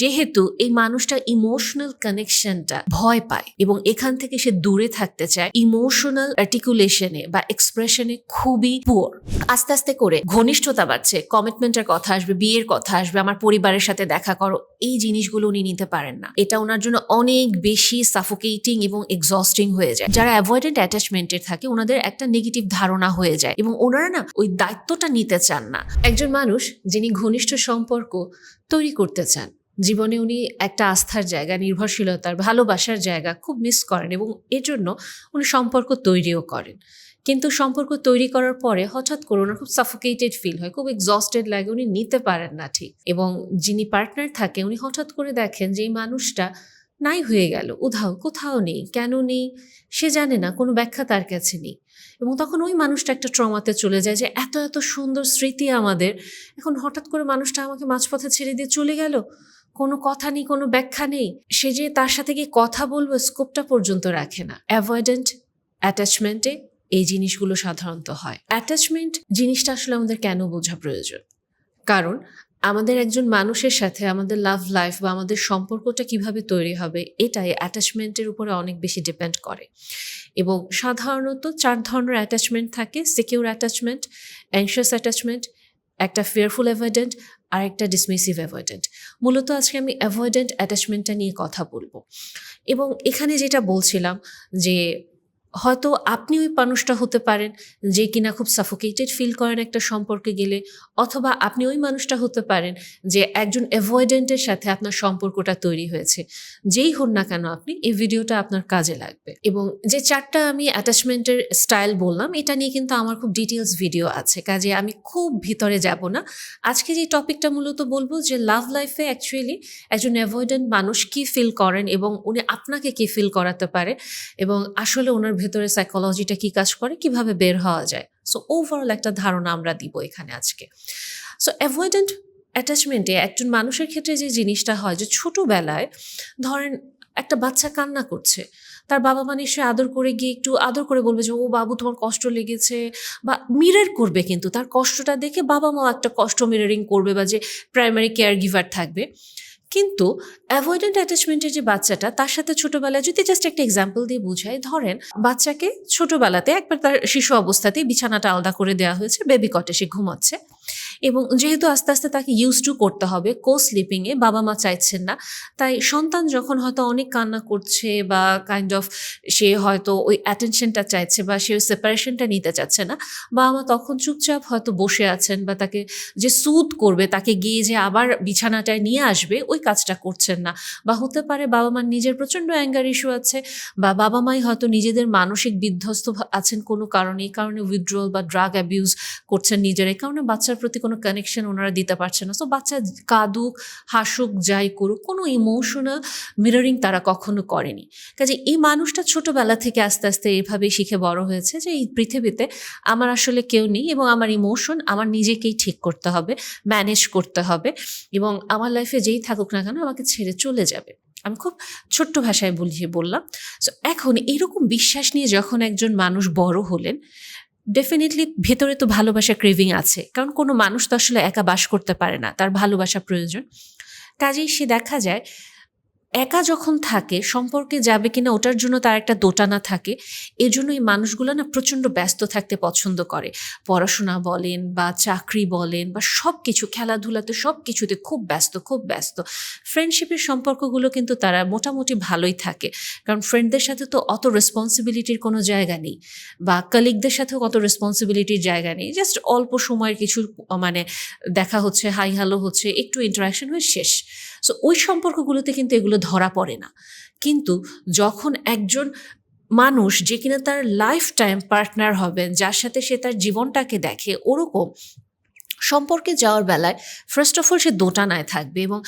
যেহেতু এই মানুষটা ইমোশনাল কানেকশনটা ভয় পায় এবং এখান থেকে সে দূরে থাকতে চায় ইমোশনাল আর্টিকুলেশনে বা এক্সপ্রেশনে খুবই পুয়ার আস্তে আস্তে করে ঘনিষ্ঠতা বাড়ছে কমিটমেন্টের কথা আসবে, বিয়ের কথা আসবে, আমার পরিবারের সাথে দেখা করো, এই জিনিসগুলো উনি নিতে পারেন না। এটা ওনার জন্য অনেক বেশি সাফোকেটিং এবং এক্সস্টিং হয়ে যায়। যারা অ্যাভয়েডেন্ট অ্যাটাচমেন্টের থাকে ওনাদের একটা নেগেটিভ ধারণা হয়ে যায় এবং ওনারা না ওই দায়িত্বটা নিতে চান না। একজন মানুষ যিনি ঘনিষ্ঠ সম্পর্ক তৈরি করতে চান জীবনে উনি একটা আস্থার জায়গা, নির্ভরশীলতার, ভালোবাসার জায়গা খুব মিস করেন এবং এর জন্য উনি সম্পর্ক তৈরিও করেন। কিন্তু সম্পর্ক তৈরি করার পরে হঠাৎ করে ওনার খুব সাফোকেটেড ফিল হয়, খুব এক্সস্টেড লাগে, উনি নিতে পারেন না ঠিক। এবং যিনি পার্টনার থাকে, উনি হঠাৎ করে দেখেন যে এই মানুষটা নাই হয়ে গেল, উধাও, কোথাও নেই, কেন নেই, সে জানে না, কোনো ব্যাখ্যা তার কাছে নেই। এবং তখন ওই মানুষটা একটা ট্রমাতে চলে যায় যে এত এত সুন্দর স্মৃতি আমাদের, এখন হঠাৎ করে মানুষটা আমাকে মাঝপথে ছেড়ে দিয়ে চলে গেল। কোনো কথা নেই, কোনো ব্যাখ্যা নেই। সে যে তার সাথে গিয়ে কথা বলব স্কোপটা পর্যন্ত রাখে না। অ্যাভয়েডেন্ট অ্যাটাচমেন্টে এই জিনিসগুলো সাধারণত হয়। অ্যাটাচমেন্ট জিনিসটা আসলে আমাদের কেন বোঝা প্রয়োজন? কারণ আমাদের একজন মানুষের সাথে আমাদের লাভ লাইফ বা আমাদের সম্পর্কটা কীভাবে তৈরি হবে, এটাই অ্যাটাচমেন্টের উপরে অনেক বেশি ডিপেন্ড করে। এবং সাধারণত চার ধরনের অ্যাটাচমেন্ট থাকে সিকিউর অ্যাটাচমেন্ট অ্যাংশিয়াস অ্যাটাচমেন্ট একটা ফেয়ারফুল অ্যাভয়েডেন্ট আর একটা ডিসমিসিভ অ্যাভয়েডেন্ট মূলত আজকে আমি অ্যাভয়েডেন্ট অ্যাটাচমেন্টটা নিয়ে কথা বলব। এবং এখানে যেটা বলছিলাম যে হয়তো আপনি ওই মানুষটা হতে পারেন যে কিনা খুব সাফোকেটেড ফিল করেন একটা সম্পর্কে গেলে, অথবা আপনি ওই মানুষটা হতে পারেন যে একজন অ্যাভয়েডেন্টের সাথে আপনার সম্পর্কটা তৈরি হয়েছে। যেই হন না কেন আপনি এই ভিডিওটা আপনার কাজে লাগবে। এবং যে চারটা আমি অ্যাটাচমেন্টের স্টাইল বললাম, এটা নিয়ে কিন্তু আমার খুব ডিটেলস ভিডিও আছে। কাজে আমি খুব ভিতরে যাব না। আজকে যে টপিকটা মূলত বলব যে লাভ লাইফে অ্যাকচুয়ালি একজন অ্যাভয়েডেন্ট মানুষ কি ফিল করেন এবং উনি আপনাকে কি ফিল করাতে পারে এবং আসলে ওনার ভেতরে সাইকোলজিটা কি কাজ করে? কীভাবে বের হওয়া যায়? সো ওভারঅল একটা ধারণা আমরা দিব এখানে আজকে। সো অ্যাভয়েডেন্ট অ্যাটাচমেন্টে একজন মানুষের ক্ষেত্রে যে জিনিসটা হয় যে ছোটোবেলায় ধরেন একটা বাচ্চা কান্না করছে, তার বাবা মা নিশ্চয়ই আদর করে গিয়ে একটু আদর করে বলবে যে, ও বাবু, তোমার কষ্ট লেগেছে। বা মিরর করবে কিন্তু, তার কষ্টটা দেখে বাবা মাও একটা কষ্ট মিররিং করবে বা যে প্রাইমারি কেয়ার গিভার থাকবে। কিন্তু অ্যাভয়েডেন্ট অ্যাটাচমেন্টের যে বাচ্চাটা, তার সাথে ছোটবেলায় যদি জাস্ট একটা এক্সাম্পল দিয়ে বোঝাই, ধরেন বাচ্চাকে ছোটবেলাতে একবার তার শিশু অবস্থাতেই বিছানাটা আলাদা করে দেওয়া হয়েছে বেবি কটে সে ঘুমাচ্ছে। এবং যেহেতু আস্তে আস্তে তাকে ইউজ টু করতে হবে কো স্লিপিংয়ে বাবা মা চাইছেন না, তাই সন্তান যখন হয়তো অনেক কান্না করছে বা কাইন্ড অফ সে হয়তো ওই অ্যাটেনশনটা চাইছে বা সে সেপারেশনটা নিতে চাচ্ছে না, বাবা মা তখন চুপচাপ হয়তো বসে আছেন বা তাকে যে সুদ করবে, তাকে গিয়ে যে আবার বিছানাটায় নিয়ে আসবে, ওই কাজটা করছেন না। বা হতে পারে বাবা মার নিজের প্রচণ্ড অ্যাঙ্গার ইস্যু আছে, বা বাবা মাই হয়তো নিজেদের মানসিক বিধ্বস্ত আছেন কোনো কারণে, এই কারণে উইথড্রল বা ড্রাগ অ্যাবিউজ করছেন নিজের এই কারণে বাচ্চার প্রতি কোনো কানেকশন ওনারা দিতে পারছে না। সো বাচ্চা কাঁদুক, হাসুক, যাই করুক, কোনো ইমোশনাল মিররিং তারা কখনো করেনি। কাজে এই মানুষটা ছোটবেলা থেকে আস্তে আস্তে এভাবেই শিখে বড় হয়েছে যে, এই পৃথিবীতে আমার আসলে কেউ নেই এবং আমার ইমোশন আমার নিজেকেই ঠিক করতে হবে ম্যানেজ করতে হবে এবং আমার লাইফে যেই থাকুক না কেন আমাকে ছেড়ে চলে যাবে। আমি খুব ছোট্ট ভাষায় বুঝিয়ে বললাম। সো এখন এরকম বিশ্বাস নিয়ে যখন একজন মানুষ বড় হলেন ডেফিনেটলি ভেতরে তো ভালোবাসা ক্রেভিং আছে। কারণ কোনো মানুষ তো আসলে একা বাস করতে পারে না, তার ভালোবাসা প্রয়োজন। কাজেই সে দেখা যায় একা যখন থাকে, সম্পর্কে যাবে কিনা ওটার জন্য তার একটা দোটানা থাকে এজন্য এই মানুষগুলো না প্রচণ্ড ব্যস্ত থাকতে পছন্দ করে। পড়াশোনা বলেন বা চাকরি বলেন বা সব কিছু খেলাধুলাতে সব কিছুতে খুব ব্যস্ত খুব ব্যস্ত। ফ্রেন্ডশিপের সম্পর্কগুলো কিন্তু তারা মোটামুটি ভালোই থাকে। কারণ ফ্রেন্ডদের সাথে তো অত রেসপন্সিবিলিটির কোনো জায়গা নেই বা কালিগদের সাথেও অত রেসপন্সিবিলিটির জায়গা নেই। জাস্ট অল্প সময়ের কিছু মানে দেখা হচ্ছে হাই হ্যালো হচ্ছে, একটু ইন্টারাকশন হয়ে শেষ। সো ওই সম্পর্কগুলোতে কিন্তু এগুলো ধরা পড়ে না। কিন্তু যখন একজন মানুষ যে কিনা তার লাইফ টাইম পার্টনার হবেন, যার সাথে সে তার জীবনটাকে দেখে, ওরকম সম্পর্কে যাওয়ার বেলায় ফার্স্ট অফ অল সে দোটানায় থাকবে এবং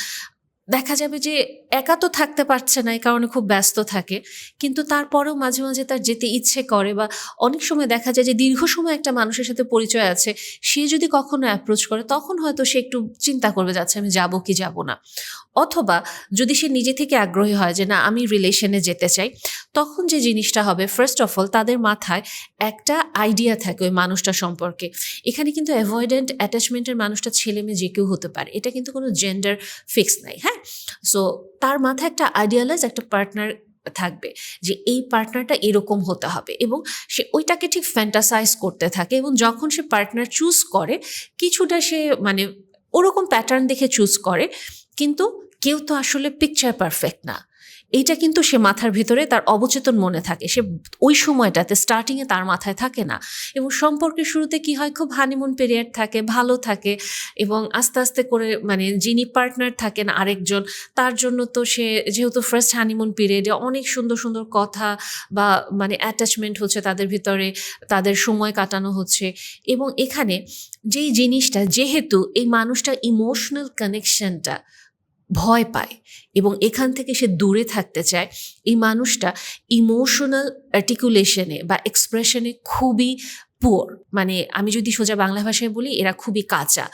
দেখা যাবে যে একা তো থাকতে পারছে না এই কারণে খুব ব্যস্ত থাকে। কিন্তু তারপরেও মাঝে মাঝে তার যেতে ইচ্ছে করে বা অনেক সময় দেখা যায় যে দীর্ঘ সময় একটা মানুষের সাথে পরিচয় আছে, সে যদি কখনো অ্যাপ্রোচ করে, তখন হয়তো সে একটু চিন্তা করবে, যাচ্ছে আমি যাব কি যাব না। অথবা যদি সে নিজে থেকে আগ্রহী হয় যে না, আমি রিলেশনে যেতে চাই তখন যে জিনিসটা হবে ফার্স্ট অফ অল তাদের মাথায় একটা আইডিয়া থাকে ওই মানুষটা সম্পর্কে। এখানে কিন্তু অ্যাভয়েডেন্ট অ্যাটাচমেন্টের মানুষটা ছেলে মেয়ে যে কেউ হতে পারে। এটা কিন্তু কোনো জেন্ডার ফিক্স নাই হ্যাঁ? সো তার মাথায় একটা আইডিয়ালাইজ একটা পার্টনার থাকবে যে এই পার্টনারটা এরকম হতে হবে এবং সে ওইটাকে ঠিক ফ্যান্টাসাইজ করতে থাকে এবং যখন সে পার্টনার চুজ করে, কিছুটা সে মানে ওরকম প্যাটার্ন দেখে চুজ করে, কিন্তু কেউ তো আসলে পিকচার পারফেক্ট না। এইটা কিন্তু সে মাথার ভিতরে তার অবচেতন মনে থাকে। সে ওই সময়টাতে স্টার্টিংয়ে তার মাথায় থাকে না। এবং সম্পর্কের শুরুতে কি হয়? খুব হানিমুন পিরিয়ড থাকে, ভালো থাকে এবং আস্তে আস্তে করে মানে যিনি পার্টনার থাকেন আরেকজন, তার জন্য তো সে যেহেতু ফার্স্ট হানিমুন পিরিয়ডে অনেক সুন্দর সুন্দর কথা বা মানে অ্যাটাচমেন্ট হচ্ছে তাদের ভিতরে, তাদের সময় কাটানো হচ্ছে এবং এখানে যেই জিনিসটা, যেহেতু এই মানুষটা ইমোশনাল কানেকশনটা ভয় পায় এবং এখান থেকে সে দূরে থাকতে চায়। এই মানুষটা ইমোশনাল আর্টিকুলেশনে বা এক্সপ্রেশনে খুবই পুয়ার মানে আমি যদি সোজা বাংলা ভাষায় বলি, এরা খুবই কাঁচা।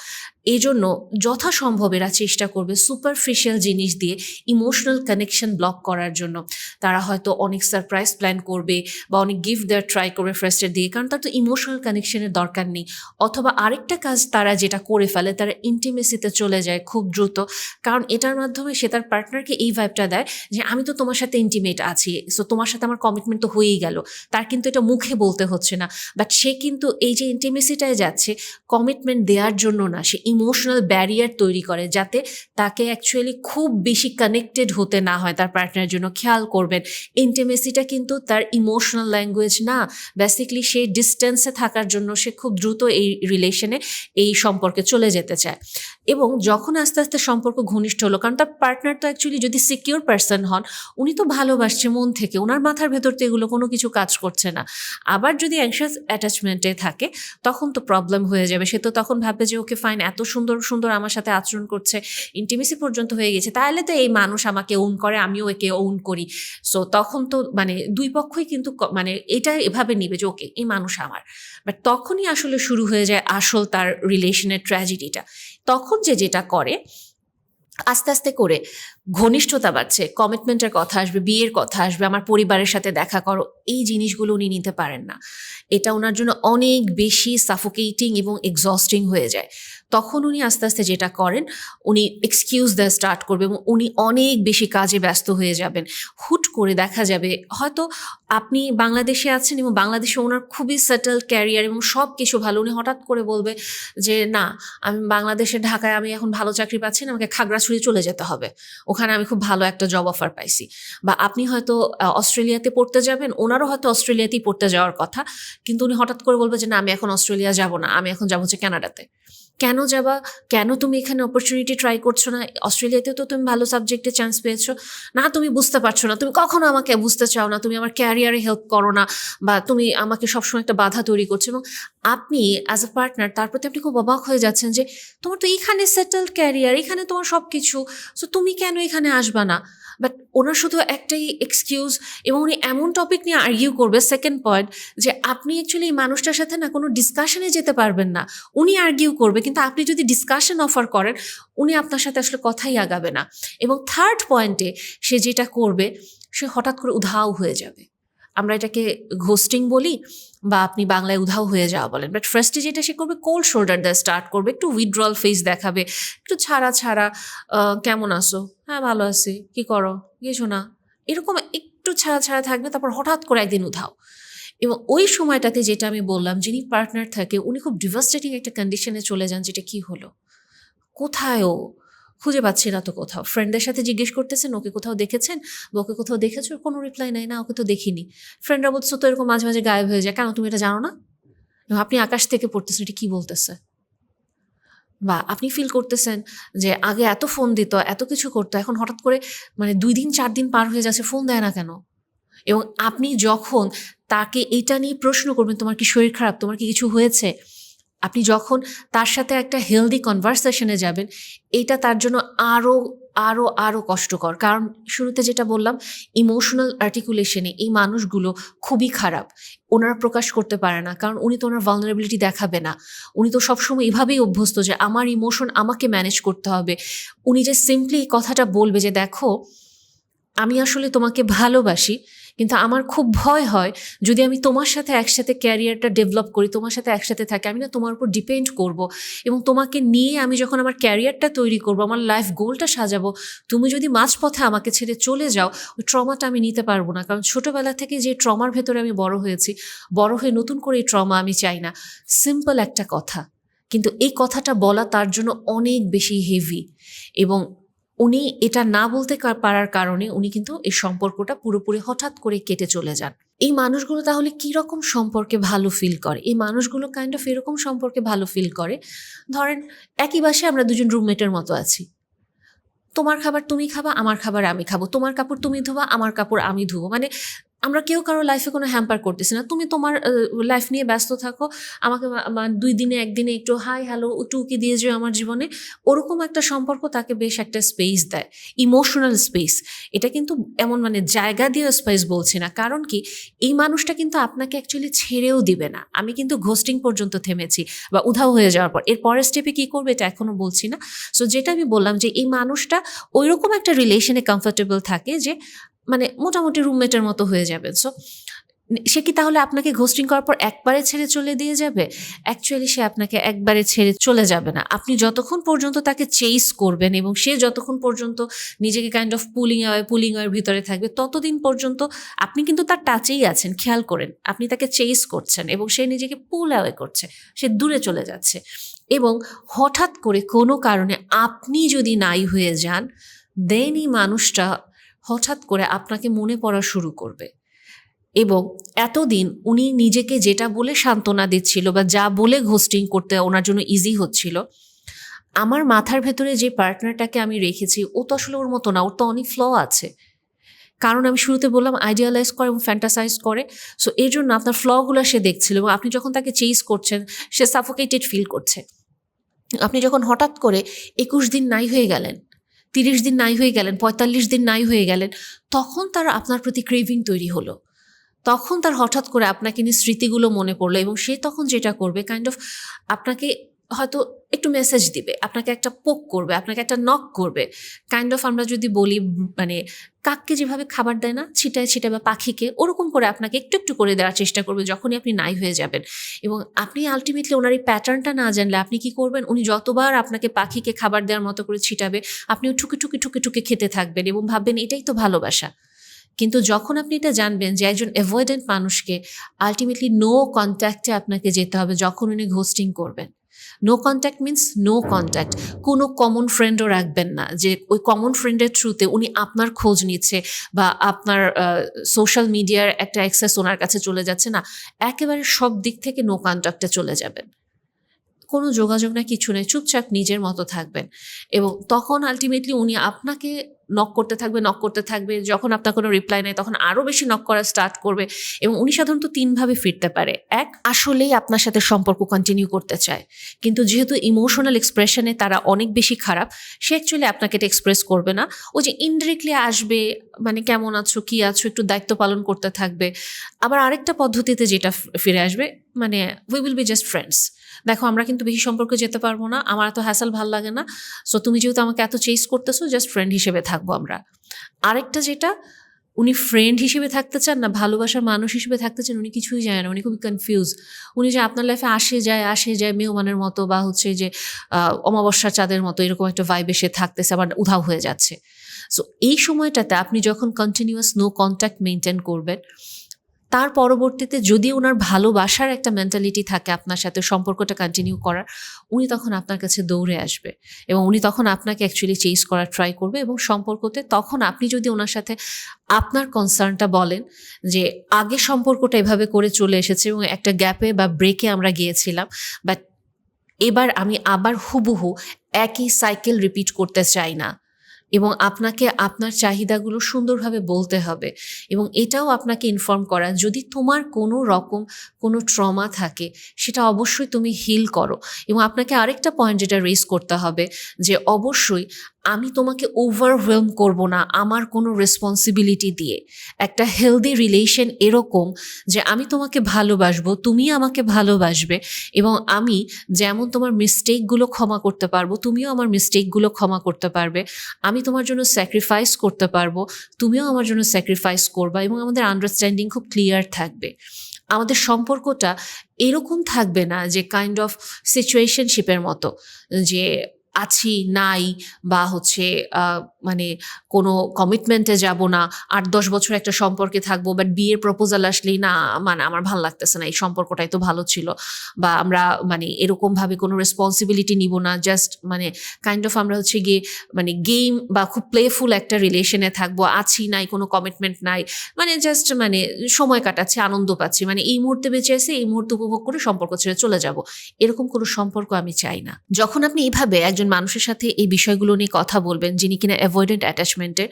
এই জন্য যথাসম্ভব এরা চেষ্টা করবে সুপারফিশিয়াল জিনিস দিয়ে ইমোশনাল কানেকশন ব্লক করার জন্য। তারা হয়তো অনেক সারপ্রাইজ প্ল্যান করবে বা অনেক গিফট দেওয়ার ট্রাই করবে ফার্স্টের দিয়ে কারণ তার তো ইমোশনাল কানেকশনের দরকার নেই। অথবা আরেকটা কাজ তারা যেটা করে ফেলে, তারা ইন্টিমেসিতে চলে যায় খুব দ্রুত। কারণ এটার মাধ্যমে সে তার পার্টনারকে এই ভাইবটা দেয় যে, আমি তো তোমার সাথে ইন্টিমেট আছি সো তোমার সাথে আমার কমিটমেন্ট তো হয়েই গেল। তার কিন্তু এটা মুখে বলতে হচ্ছে না। বাট সে কিন্তু এই যে ইন্টিমেসিটায় যাচ্ছে কমিটমেন্ট দেওয়ার জন্য না, সে ইমোশনাল ব্যারিয়ার তৈরি করে যাতে তাকে অ্যাকচুয়ালি খুব বেশি কানেক্টেড হতে না হয় তার পার্টনারের জন্য। খেয়াল করবেন ইন্টিমেসিটা কিন্তু তার ইমোশনাল ল্যাঙ্গুয়েজ না। বেসিকলি সেই ডিস্টেন্সে থাকার জন্য সে খুব দ্রুত এই রিলেশনে এই সম্পর্কে চলে যেতে চায়। এবং যখন আস্তে আস্তে সম্পর্ক ঘনিষ্ঠ হলো, কারণ তার পার্টনার তো অ্যাকচুয়ালি যদি সিকিউর পার্সন হন, উনি তো ভালোবাসছে মন থেকে ওনার মাথার ভেতর তো এগুলো কোনো কিছু কাজ করছে না। আবার যদি অ্যাংশাস অ্যাটাচমেন্টে থাকে, তখন তো প্রবলেম হয়ে যাবে। সে তো তখন ভাববে যে, ওকে ফাইন এত সুন্দর সুন্দর আমার সাথে আচরণ করছে ইন্টিমেসি পর্যন্ত হয়ে গেছে, তাহলে তো এই মানুষ আমাকে ওন করে, আমিও একে ওন করি। সো তখন তো মানে দুই পক্ষই কিন্তু মানে এটা এভাবে নিবে যে, ওকে, এই মানুষ আমার। বাট তখনই আসলে শুরু হয়ে যায় আসল তার রিলেশনের ট্র্যাজেডিটা তখন যে যেটা করে আস্তে আস্তে করে ঘনিষ্ঠতা বাড়ছে কমিটমেন্টের কথা আসবে, বিয়ের কথা আসবে, আমার পরিবারের সাথে দেখা করো, এই জিনিসগুলো উনি নিতে পারেন না। এটা ওনার জন্য অনেক বেশি সাফোকেটিং এবং এক্সস্টিং হয়ে যায়। তখন উনি আস্তে আস্তে যেটা করেন, উনি এক্সকিউজ দেওয়া স্টার্ট করবে এবং উনি অনেক বেশি কাজে ব্যস্ত হয়ে যাবেন। হুট করে দেখা যাবে, হয়তো আপনি বাংলাদেশে আছেন এবং বাংলাদেশে ওনার খুবই সেটেল ক্যারিয়ার এবং সব কিছু ভালো, উনি হঠাৎ করে বলবে যে, না, আমি বাংলাদেশে ঢাকায় আমি এখন ভালো চাকরি পাচ্ছি না, আমাকে খাগড়াছড়ি চলে যেতে হবে। ওখানে আমি খুব ভালো একটা জব অফার পাইছি। বা আপনি হয়তো অস্ট্রেলিয়াতে পড়তে যাবেন, ওনারও হয়তো অস্ট্রেলিয়াতেই পড়তে যাওয়ার কথা, কিন্তু উনি হঠাৎ করে বলবে যে, না, আমি এখন অস্ট্রেলিয়া যাব না, আমি এখন যাব হচ্ছে কানাডাতে কেন যাবা? কেন তুমি এখানে অপরচুনিটি ট্রাই করছ না? অস্ট্রেলিয়াতেও তো তুমি ভালো সাবজেক্টে চান্স পেয়েছ। না, তুমি বুঝতে পারছ না। তুমি কখনো আমাকে বুঝতে চাও না। তুমি আমার ক্যারিয়ারে হেল্প করো না বা তুমি আমাকে সবসময় একটা বাধা তৈরি করছ এবং আপনি অ্যাজ এ পার্টনার তার প্রতি আপনি খুব অবাক হয়ে যাচ্ছেন যে, তোমার তো এখানে সেটেলড ক্যারিয়ার এখানে তোমার সব কিছু সো তুমি কেন এখানে আসবা না? বাট ওনার শুধু একটাই এক্সকিউজ এবং উনি এমন টপিক নিয়ে আর্গিউ করবে সেকেন্ড পয়েন্ট যে আপনি অ্যাকচুয়ালি এই মানুষটার সাথে না কোনো ডিসকাশনে যেতে পারবেন না। উনি আর্গিউ করবে, কিন্তু আপনি যদি ডিসকাশন অফার করেন, উনি আপনার সাথে আসলে কথাই আগাবে না। এবং থার্ড পয়েন্টে সে যেটা করবে, সে হঠাৎ করে উধাও হয়ে যাবে। আমরা এটাকে ঘোস্টিং বলি বা আপনি বাংলায় উধাও হয়ে যাওয়া বলেন। বাট ফার্স্টে যেটা সে করবে কোল্ড শোল্ডার দেওয়া স্টার্ট করবে, একটু উইথড্রল ফেস দেখাবে, একটু ছাড়া ছাড়া কেমন আছো? হ্যাঁ ভালো আছি, কি করো? কিছু না এরকম একটু ছাড়া ছাড়া থাকবে, তারপর হঠাৎ করে একদিন উধাও। এবং ওই সময়টাতে যেটা আমি বললাম, যিনি পার্টনার থাকে, উনি খুব ডিভাস্টেটিং একটা কন্ডিশনে চলে যান, যেটা কি হলো? কোথায় ও? খুঁজে পাচ্ছি না তো কোথাও। ফ্রেন্ডদের সাথে জিজ্ঞেস করতেছেন, ওকে কোথাও দেখেছেন? বা ওকে কোথাও দেখেছ? কোনো রিপ্লাই নাই না, ওকে তো দেখিনি। ফ্রেন্ডরা বলছো তো এরকম মাঝে মাঝে গায়েব হয়ে যায়। কেন, তুমি এটা জানো না? আপনি আকাশ থেকে পড়তেছেন, এটা কী বলতেছে? বা আপনি ফিল করতেছেন যে আগে এত ফোন দিত, এত কিছু করতো, এখন হঠাৎ করে মানে দুই দিন, চার দিন পার হয়ে যাচ্ছে ফোন দেয় না কেন? এবং আপনি যখন তাকে এটা নিয়ে প্রশ্ন করবেন, তোমার কি শরীর খারাপ? তোমার কি কিছু হয়েছে? আপনি যখন তার সাথে একটা হেলদি কনভারসেশনে যাবেন, এটা তার জন্য আরও আরও আরও কষ্টকর। কারণ শুরুতে যেটা বললাম ইমোশনাল আর্টিকুলেশনে এই মানুষগুলো খুবই খারাপ। ওনারা প্রকাশ করতে পারে না, কারণ উনি তো ওনার ভালনারেবিলিটি দেখাবে না। উনি তো সবসময় এভাবেই অভ্যস্ত যে আমার ইমোশন আমাকে ম্যানেজ করতে হবে। উনি যে সিম্পলি কথাটা বলবে যে, দেখো, আমি আসলে তোমাকে ভালোবাসি কিন্তু আমার খুব ভয় হয় যদি আমি তোমার সাথে একসাথে ক্যারিয়ারটা ডেভেলপ করি, তোমার সাথে একসাথে থাকি, আমি না তোমার উপর ডিপেন্ড করব এবং তোমাকে নিয়ে আমি যখন আমার ক্যারিয়ারটা তৈরি করব, আমার লাইফ গোলটা সাজাবো, তুমি যদি মাঝপথে আমাকে ছেড়ে চলে যাও, ওই ট্রমাটা আমি নিতে পারব না। কারণ ছোটোবেলা থেকে যে ট্রমার ভেতরে আমি বড় হয়েছি, বড় হয়ে নতুন করে এই ট্রমা আমি চাই না। সিম্পল একটা কথা, কিন্তু এই কথাটা বলা তার জন্য অনেক বেশি হেভি এবং উনি এটা না বলতে পারার কারণে উনি কিন্তু এই সম্পর্কটা পুরোপুরি হঠাৎ করে কেটে চলে যান। এই মানুষগুলো তাহলে কি রকম সম্পর্কে ভালো ফিল করে? এই মানুষগুলো কাইন্ড অফ এরকম সম্পর্কে ভালো ফিল করে? ধরেন, একই বাসে আমরা দুজন রুমমেটের মতো আছি। তোমার খাবার তুমি খাবা, আমার খাবার আমি খাব। তোমার কাপড় তুমি ধোবা, আমার কাপড় আমি ধুবো। মানে আমরা কেউ কারও লাইফে কোনো হ্যাম্পার করতেছি না। তুমি তোমার লাইফ নিয়ে ব্যস্ত থাকো। আমাকে দুই দিনে, একদিনে একটু হাই হ্যালো টুকি দিয়ে যেও আমার জীবনে। ওরকম একটা সম্পর্ক তাকে বেশ একটা স্পেস দেয়। ইমোশনাল স্পেস এটা কিন্তু এমন মানে জায়গা দিয়ে স্পেস বলছি না। কারণ কি? এই মানুষটা কিন্তু আপনাকে অ্যাকচুয়ালি ছেড়েও দিবে না। আমি কিন্তু ঘোস্টিং পর্যন্ত থেমেছি বা উধাও হয়ে যাওয়ার পর। এর পরের স্টেপে কী করবে এটা এখনও বলছি না। সো যেটা আমি বললাম যে এই মানুষটা ওইরকম একটা রিলেশনে কমফোর্টেবল থাকে যে মানে মোটামুটি রুমমেটের মতো হয়ে যাবে। সো সে কি তাহলে আপনাকে ঘোস্টিং করার পর একবারে ছেড়ে চলে দিয়ে যাবে? অ্যাকচুয়ালি সে আপনাকে একবারে ছেড়ে চলে যাবে না। আপনি যতক্ষণ পর্যন্ত তাকে চেইস করবেন এবং সে যতক্ষণ পর্যন্ত নিজেকে kind of pulling away pulling আওয়ের ভিতরে থাকবে, ততদিন পর্যন্ত আপনি কিন্তু তার টাচেই আছেন, খেয়াল করেন। আপনি তাকে চেইস করছেন এবং সে নিজেকে পুল অ্যাওয়ে করছে। সে দূরে চলে যাচ্ছে। এবং হঠাৎ করে কোনো কারণে আপনি যদি নাই হয়ে যান দেনই মানুষটা হঠাৎ করে আপনাকে মনে পড়া শুরু করবে। এবং এতদিন উনি নিজেকে যেটা বলে সান্ত্বনা দিচ্ছিল বা যা বলে ঘোস্টিং করতে ওনার জন্য ইজি হচ্ছিল, আমার মাথার ভেতরে যে পার্টনারটাকে আমি রেখেছি, ও তো আসলে ওর মতো না, ওর তো অনেক ফ্ল আছে। কারণ আমি শুরুতে বললাম আইডিয়ালাইজ করে এবং ফ্যান্টাসাইজ করে সো এর জন্য আপনার ফ্লগুলো সে দেখছিল এবং আপনি যখন তাকে চেইজ করছেন, সে সাফোকেটেড ফিল করছে। আপনি যখন হঠাৎ করে একুশ দিন নাই হয়ে গেলেন তিরিশ দিন নাই হয়ে গেলেন, পঁয়তাল্লিশ দিন নাই হয়ে গেলেন, তখন তার আপনার প্রতি ক্রেভিং তৈরি হলো। তখন তার হঠাৎ করে আপনাকে নিয়ে স্মৃতিগুলো মনে পড়ল এবং সে তখন যেটা করবে কাইন্ড অফ আপনাকে হয়তো একটু মেসেজ দিবে, আপনাকে একটা পোক করবে, আপনাকে একটা নক করবে। কাইন্ড অফ আমরা যদি বলি মানে কাককে যেভাবে খাবার দেয় না, ছিটায় ছিটায় বা পাখিকে, ওরকম করে আপনাকে একটু একটু করে দেওয়ার চেষ্টা করবে যখনই আপনি নাই হয়ে যাবেন। এবং আপনি আলটিমেটলি ওনার এই প্যাটার্নটা না জানলে আপনি কি করবেন? উনি যতবার আপনাকে পাখিকে খাবার দেওয়ার মতো করে ছিটাবে, আপনিও ঠুকে ঠুকে ঠুকে ঠুকে খেতে থাকবেন এবং ভাববেন এটাই তো ভালোবাসা। কিন্তু যখন আপনি এটা জানবেন যে একজন অ্যাভয়েডেন্ট মানুষকে আলটিমেটলি নো কন্ট্যাক্টে আপনাকে যেতে হবে যখন উনি ঘোস্টিং করবেন। No contact means no contact কোনো কমন ফ্রেন্ডও রাখবেন না। যে ওই কমন ফ্রেন্ডের থ্রুতে উনি আপনার খোঁজ নিচ্ছে বা আপনার সোশ্যাল মিডিয়ার একটা অ্যাক্সেস ওনার কাছে চলে যাচ্ছে না, একেবারে সব দিক থেকে নো কন্ট্যাক্টে চলে যাবেন। কোনো যোগাযোগ না, কিছু নেই। চুপচাপ নিজের মতো থাকবেন। এবং তখন আলটিমেটলি উনি আপনাকে নক করতে থাকবে নক করতে থাকবে। যখন আপনার কোনো রিপ্লাই নেই, তখন আরও বেশি নক করা স্টার্ট করবে। এবং উনি সাধারণত তিনভাবে ফিরতে পারে। এক, আসলেই আপনার সাথে সম্পর্ক কন্টিনিউ করতে চায়। কিন্তু যেহেতু ইমোশনাল এক্সপ্রেশনে তারা অনেক বেশি খারাপ, সে অ্যাকচুয়ালি আপনাকে এটা এক্সপ্রেস করবে না। ও যে ইনডিরেক্টলি আসবে মানে কেমন আছো, কী আছো, একটু দায়িত্ব পালন করতে থাকবে। আবার আরেকটা পদ্ধতিতে যেটা ফিরে আসবে মানে we will be just friends দেখো, আমরা কিন্তু বেশি সম্পর্কে যেতে পারব না, আমার এত হ্যাসাল ভালো লাগে না। সো তুমি যেহেতু আমাকে এত চেস করতেছো জাস্ট ফ্রেন্ড হিসেবে থাকব আমরা। আরেকটা যেটা, উনি ফ্রেন্ড হিসেবে থাকতে চান না, ভালোবাসার মানুষ হিসেবে থাকতে চান, উনি কিছুই জানেন না, উনি খুবই কনফিউজ উনি যে আপনার লাইফে আসে, যায় আসে, যায় মেহমানের মতো বা হচ্ছে যে অমাবস্যার চাঁদের মতো এরকম একটা ভাইবে সে থাকতেছে, আবার উধাও হয়ে যাচ্ছে। সো এই সময়টাতে আপনি যখন কন্টিনিউয়াস নো কন্ট্যাক্ট মেনটেন করবেন তার পরবর্তীতে যদি ওনার ভালোবাসার একটা মেন্টালিটি থাকে আপনার সাথে, সম্পর্কটা কন্টিনিউ করার, উনি তখন আপনার কাছে দৌড়ে আসবে এবং উনি তখন আপনাকে অ্যাকচুয়ালি চেঞ্জ করার ট্রাই করবে এবং সম্পর্কতে তখন আপনি যদি ওনার সাথে আপনার কনসার্নটা বলেন যে আগে সম্পর্কটা এভাবে করে চলে এসেছে এবং একটা গ্যাপে বা ব্রেকে আমরা গিয়েছিলাম বাট এবার আমি আবার হুবহু একই সাইকেল রিপিট করতে চাই না। এবং আপনাকে আপনার চাহিদাগুলো সুন্দরভাবে বলতে হবে এবং এটাও আপনাকে ইনফর্ম করা যদি তোমার কোনো রকম কোনো ট্রমা থাকে, সেটা অবশ্যই তুমি হিল করো এবং আপনাকে আরেকটা পয়েন্ট যেটা রেস করতে হবে যে অবশ্যই আমি তোমাকে ওভারওয়েলম করব না আমার কোনো রেসপন্সিবিলিটি দিয়ে। একটা হেলদি রিলেশন এরকম যে আমি তোমাকে ভালোবাসবো, তুমি আমাকে ভালোবাসবে এবং আমি যেমন তোমার মিস্টেকগুলো ক্ষমা করতে পারব, তুমিও আমার মিস্টেকগুলো ক্ষমা করতে পারবে। আমি তোমার জন্য স্যাক্রিফাইস করতে পারব, তুমিও আমার জন্য স্যাক্রিফাইস করবা এবং আমাদের আন্ডারস্ট্যান্ডিং খুব ক্লিয়ার থাকবে। আমাদের সম্পর্কটা এরকম থাকবে না যে কাইন্ড অফ সিচুয়েশনশিপের মতো যে আছি নাই বা হচ্ছে মানে কোনো কমিটমেন্টে যাব না, আট, দশ বছর একটা সম্পর্কে থাকব বাট বিয়ের প্রপোজাল আসলেই না মানে আমার ভালো লাগতেছে না, এই সম্পর্কটাই তো ভালো ছিল। বা আমরা মানে এরকমভাবে কোনো রেসপন্সিবিলিটি নিব না জাস্ট মানে কাইন্ড অফ আমরা হচ্ছে গিয়ে মানে গেম বা খুব প্লেফুল একটা রিলেশনে থাকব, আছি নাই, কোনো কমিটমেন্ট নাই মানে জাস্ট মানে সময় কাটাচ্ছি, আনন্দ পাচ্ছি মানে এই মুহূর্তে বেঁচে আছে, এই মুহূর্তে উপভোগ করে সম্পর্ক ছেড়ে চলে যাব। এরকম কোনো সম্পর্ক আমি চাই না। যখন আপনি এইভাবে একজন মানুষের সাথে এই বিষয়গুলো নিয়ে কথা বলবেন, যিনি কিনা অ্যাভয়েডেন্ট অ্যাটাচমেন্টের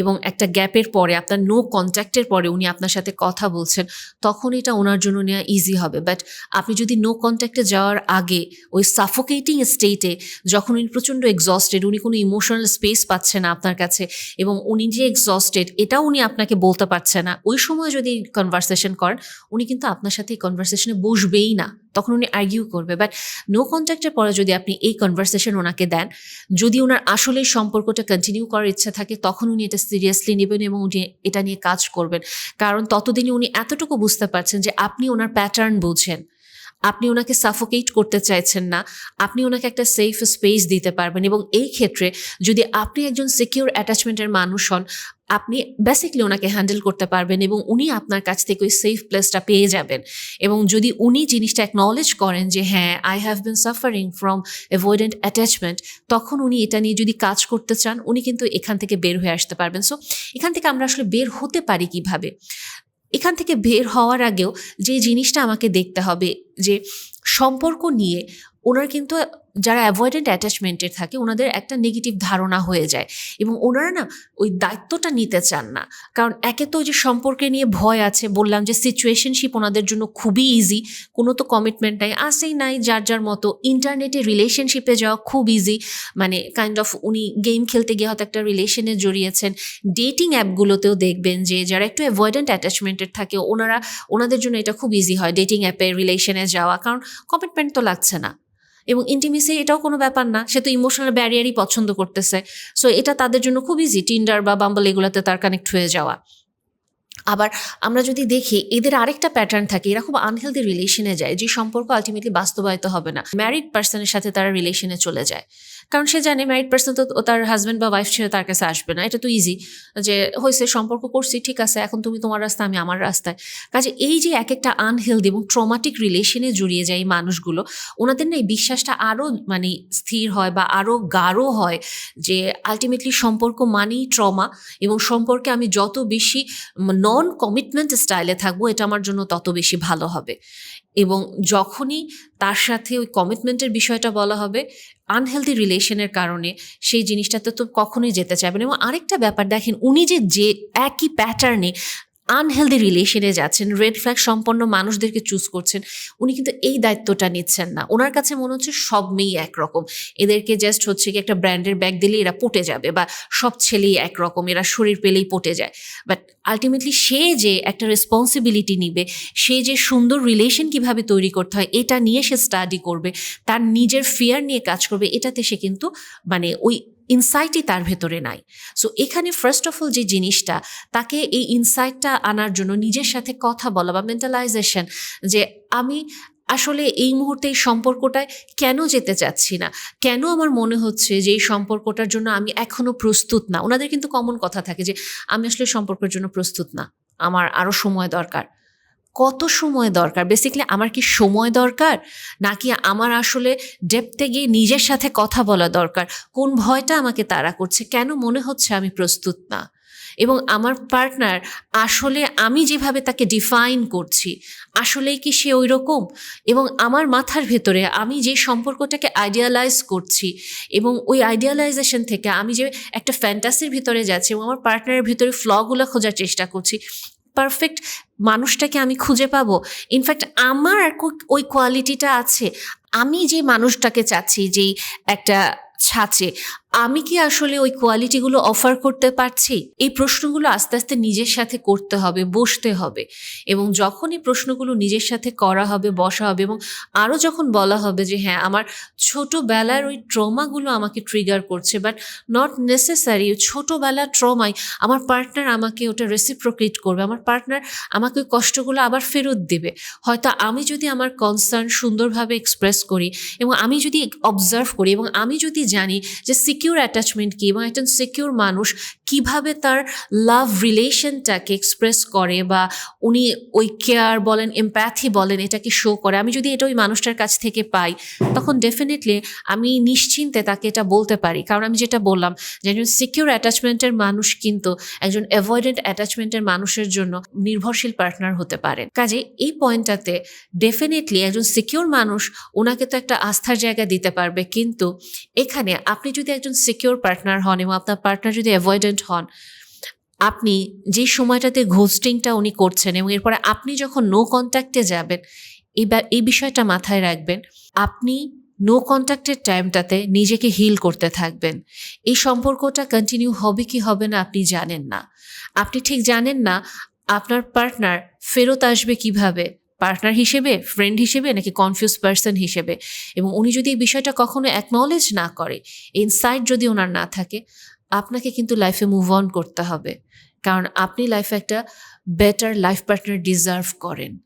এবং একটা গ্যাপের পরে, আপনার নো কন্ট্যাক্টের পরে উনি আপনার সাথে কথা বলছেন, তখন এটা ওনার জন্য নেওয়া ইজি হবে। বাট আপনি যদি নো কন্ট্যাক্টে যাওয়ার আগে, ওই সাফোকেটিং স্টেটে যখন উনি প্রচণ্ড এক্সস্টেড উনি কোনো ইমোশনাল স্পেস পাচ্ছে না আপনার কাছে এবং উনি যে এক্সস্টেড এটাও উনি আপনাকে বলতে পারছে না, ওই সময় যদি কনভারসেশন করেন, উনি কিন্তু আপনার সাথে এই কনভারসেশনে বসবেই না। তখন উনি আর্গিউ করবে। বাট নো কন্ট্যাক্টের পরে যদি আপনি এই কনভারসেশন ওনাকে দেন, যদি ওনার আসলে সম্পর্কটা কন্টিনিউ করার ইচ্ছা থাকে, তখন উনি এটা সিরিয়াসলি নেবেন এবং উনি এটা নিয়ে কাজ করবেন। কারণ ততদিনে উনি এতটুকু বুঝতে পারছেন যে আপনি ওনার প্যাটার্ন বুঝেন। আপনি ওনাকে সাফোকেট করতে চাইছেন না, আপনি ওনাকে একটা সেফ স্পেস দিতে পারবেন এবং এই ক্ষেত্রে যদি আপনি একজন সিকিউর অ্যাটাচমেন্টের মানুষ হন, আপনি বেসিকলি ওনাকে হ্যান্ডেল করতে পারবেন এবং উনি আপনার কাছ থেকে ওই সেফ প্লেসটা পেয়ে যাবেন। এবং যদি উনি জিনিসটা অ্যাকনলেজ করেন যে হ্যাঁ I have been suffering from avoidant attachment তখন উনি এটা নিয়ে যদি কাজ করতে চান, উনি কিন্তু এখান থেকে বের হয়ে আসতে পারবেন। সো এখান থেকে আমরা আসলে বের হতে পারি কীভাবে? এখান থেকে বের হওয়ার আগেও যে জিনিসটা আমাকে দেখতে হবে, যে সম্পর্ক নিয়ে ওনার কিন্তু যারা অ্যাভয়েডেন্ট অ্যাটাচমেন্টের থাকে, ওনাদের একটা নেগেটিভ ধারণা হয়ে যায়। এবং ওনারা না, ওই দায়িত্বটা নিতে চান না। কারণ একে তো ওই যে সম্পর্কে নিয়ে ভয় আছে, বললাম যে সিচুয়েশনশিপ ওনাদের জন্য খুবই ইজি কোনো তো কমিটমেন্ট নাই, আসেই নাই, যার যার মতো। ইন্টারনেটে রিলেশনশিপে যাওয়া খুব ইজি মানে কাইন্ড অফ উনি গেম খেলতে গিয়ে হয়তো একটা রিলেশনে জড়িয়েছেন। ডেটিং অ্যাপগুলোতেও দেখবেন যে, যারা একটু অ্যাভয়েডেন্ট অ্যাটাচমেন্টের থাকে, ওনারা, ওনাদের জন্য এটা খুব ইজি হয় ডেটিং অ্যাপে রিলেশনে যাওয়া। কারণ কমিটমেন্ট তো লাগছে না। এবং ইন্টিমেসি এটাও কোনো ব্যাপার না, সে তো ইমোশনাল ব্যারিয়ারই পছন্দ করতেছে। সো এটা তাদের জন্য খুব ইজি টিন্ডার বা বাম্বল এগুলোতে তার কানেক্ট হয়ে যাওয়া। আবার আমরা যদি দেখি, এদের আরেকটা প্যাটার্ন থাকে, এরা খুব আনহেলদি রিলেশনে যায়, যে সম্পর্ক আলটিমেটলি বাস্তবায়িত হবে না। ম্যারিড পার্সনের সাথে তারা রিলেশনে চলে যায়। কারণ সে জানে ম্যারিড পার্সন তো তার হাজব্যান্ড বা ওয়াইফ ছেড়ে তার কাছে আসবে না। এটা তো ইজি যে হয়েছে, সম্পর্ক করছি, ঠিক আছে, এখন তুমি তোমার রাস্তা আমি আমার রাস্তায়। কাজে এই যে এক একটা আনহেলদি এবং ট্রমাটিক রিলেশনে জড়িয়ে যায় এই মানুষগুলো, ওনাদের না এই বিশ্বাসটা আরও মানে স্থির হয় বা আরও গাঢ় হয় যে আলটিমেটলি সম্পর্ক মানেই ট্রমা এবং সম্পর্কে আমি যত বেশি নন কমিটমেন্ট স্টাইলে থাকব, এটা আমার জন্য তত বেশি ভালো হবে। এবং যখনই তার সাথে ওই কমিটমেন্টের বিষয়টা বলা হবে আনহেলদি রিলেশনের কারণে সেই জিনিসটাতে তো কখনোই যেতে চাইবেন এবং আরেকটা ব্যাপার দেখেন, উনি যে যে একই প্যাটার্নে আনহেলদি রিলেশনে যাচ্ছেন রেড ফ্ল্যাগ সম্পন্ন মানুষদেরকে চুজ করছেন, উনি কিন্তু এই দায়িত্বটা নিচ্ছেন না। ওনার কাছে মনে হচ্ছে সব মেয়েই একরকম। এদেরকে জাস্ট হচ্ছে কি একটা ব্র্যান্ডের ব্যাগ দিলে এরা পটে যাবে বা সব ছেলেই একরকম, এরা শরীর পেলেই পটে যায়। বাট আলটিমেটলি সে যে একটা রেসপন্সিবিলিটি নিবে, সে যে সুন্দর রিলেশন কীভাবে তৈরি করতে হয়, এটা নিয়ে সে স্টাডি করবে, তার নিজের ফিয়ার নিয়ে কাজ করবে, এটাতে সে কিন্তু মানে ওই ইনসাইটই তার ভেতরে নাই। সো এখানে ফার্স্ট অফ অল যে জিনিসটা, তাকে এই ইনসাইটটা আনার জন্য নিজের সাথে কথা বলা বা মেন্টালাইজেশন যে আমি আসলে এই মুহূর্তে এই সম্পর্কটায় কেন যেতে চাচ্ছি না? কেন আমার মনে হচ্ছে যে এই সম্পর্কটার জন্য আমি এখনও প্রস্তুত না? ওনাদের কিন্তু কমন কথা থাকে যে, আমি আসলে সম্পর্কের জন্য প্রস্তুত না। আমার আরও সময় দরকার। কত সময় দরকার? বেসিক্যালি আমার কি সময় দরকার? নাকি আমার আসলে ডেপতে গিয়ে নিজের সাথে কথা বলা দরকার? কোন ভয়টা আমাকে তাড়া করছে? কেন মনে হচ্ছে আমি প্রস্তুত না? এবং আমার পার্টনার আসলে আমি যেভাবে তাকে ডিফাইন করছি, আসলেই কি সে ওই রকম এবং আমার মাথার ভেতরে আমি যে সম্পর্কটাকে আইডিয়ালাইজ করছি এবং ওই আইডিয়ালাইজেশন থেকে আমি যে একটা ফ্যান্টাসির ভিতরে যাচ্ছি এবং আমার পার্টনারের ভিতরে ফ্লগুলো খোঁজার চেষ্টা করছি পারফেক্ট মানুষটাকে আমি খুঁজে পাবো। ইনফ্যাক্ট আমার ওই কোয়ালিটিটা আছে। আমি যে মানুষটাকে চাচ্ছি, যেই একটা ছাঁচে আমি কি আসলে ওই কোয়ালিটিগুলো অফার করতে পারছি? এই প্রশ্নগুলো আস্তে আস্তে নিজের সাথে করতে হবে, বসতে হবে। এবং যখন এই প্রশ্নগুলো নিজের সাথে করা হবে, বসা হবে এবং আরও যখন বলা হবে যে হ্যাঁ আমার ছোটোবেলার ওই ট্রমাগুলো আমাকে ট্রিগার করছে বাট নট নেসেসারি ছোটোবেলার ট্রমাই আমার পার্টনার আমাকে ওটা রেসিপ্রোকেট করবে, আমার পার্টনার আমাকে ওই কষ্টগুলো আবার ফেরত দেবে। হয়তো আমি যদি আমার কনসার্ন সুন্দরভাবে এক্সপ্রেস করি এবং আমি যদি অবজার্ভ করি এবং আমি যদি জানি যে সিকিউর অ্যাটাচমেন্ট কী এবং একজন সিকিউর মানুষ কীভাবে তার লাভ রিলেশনটাকে এক্সপ্রেস করে বা উনি ওই কেয়ার বলেন এমপ্যাথি বলেন, এটাকে শো করে? আমি যদি এটা ওই মানুষটার কাছ থেকে পাই, তখন ডেফিনেটলি আমি নিশ্চিন্তে তাকে এটা বলতে পারি। কারণ আমি যেটা বললাম যে একজন সিকিউর অ্যাটাচমেন্টের মানুষ কিন্তু একজন অ্যাভয়েডেন্ট অ্যাটাচমেন্টের মানুষের জন্য নির্ভরশীল পার্টনার হতে পারে। কাজে এই পয়েন্টটাতে ডেফিনেটলি একজন সিকিউর মানুষ ওনাকে তো একটা আস্থার জায়গা দিতে পারবে। কিন্তু এখানে আপনি যদি একজন সিকিউর পার্টনার হন এবং আপনার পার্টনার যদি অ্যাভয়েডেন্ট হন, আপনি যে সময়টাতে ঘোস্টিংটা উনি করছেন এবং এরপরে আপনি যখন নো কন্ট্যাক্টে যাবেন, এই এই বিষয়টা মাথায় রাখবেন, আপনি নো কন্ট্যাক্টের টাইমটাতে নিজেকে হিল করতে থাকবেন। এই সম্পর্কটা কন্টিনিউ হবে কি হবে না আপনি জানেন না। আপনি ঠিক জানেন না আপনার পার্টনার ফেরত আসবে কীভাবে পার্টনার হিসেবে ফ্রেন্ড হিসেবে, নাকি কনফিউজ পার্সন হিসেবে। এবং উনি যদি এই বিষয়টা কখনো অ্যাকনলেজ না করে ইনসাইট যদি ওনার না থাকে, আপনাকে কিন্তু লাইফে মুভ অন করতে হবে। কারণ আপনি লাইফে একটা বেটার লাইফ পার্টনার ডিজার্ভ করেন।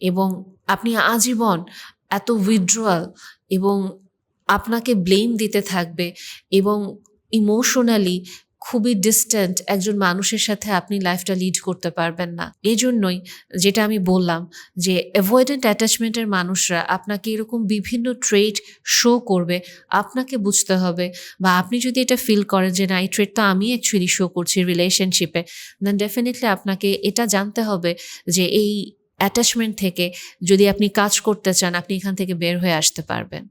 এবং আপনি আজীবন এত উইথড্রয়াল এবং আপনাকে ব্লেম দিতে থাকবে এবং ইমোশনালি খুবই ডিস্ট্যান্ট একজন মানুষের সাথে আপনি লাইফটা লিড করতে পারবেন না। এই জন্যই যেটা আমি বললাম যে অ্যাভয়েডেন্ট অ্যাটাচমেন্টের মানুষরা আপনাকে এরকম বিভিন্ন ট্রেড শো করবে, আপনাকে বুঝতে হবে বা আপনি যদি এটা ফিল করেন যে না, এই ট্রেড তো আমি অ্যাকচুয়ালি শো করছি রিলেশনশিপে দেন ডেফিনেটলি আপনাকে এটা জানতে হবে যে এই অ্যাটাচমেন্ট থেকে যদি আপনি কাজ করতে চান, আপনি এখান থেকে বের হয়ে আসতে পারবেন।